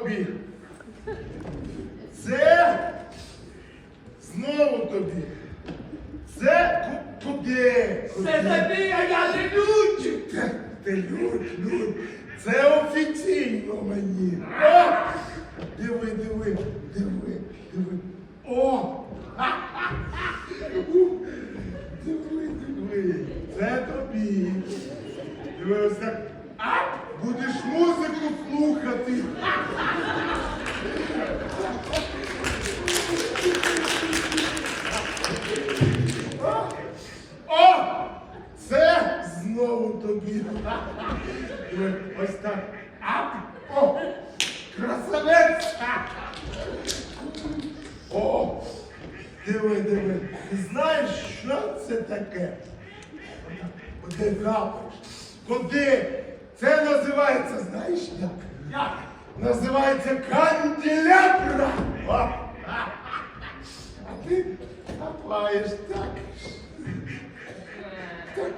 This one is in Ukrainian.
тобі. Це знову тобі. Це ку- куди? Це тобі, а я не люблю. Ти, люд. Це офіційно мені. О! Диви, диви, диви, диви. О! Диви, диви. Це тобі. Диви ось так. Будеш музику слухати. О! Це знову тобі. Диви, Ось так. А! О! Красавець! О! Диви, диви. Ти знаєш, що це таке? Куди капаєш? Куди? Це називається, знаєш як? Як? Називається канделябра. А ти копаєш так. Так.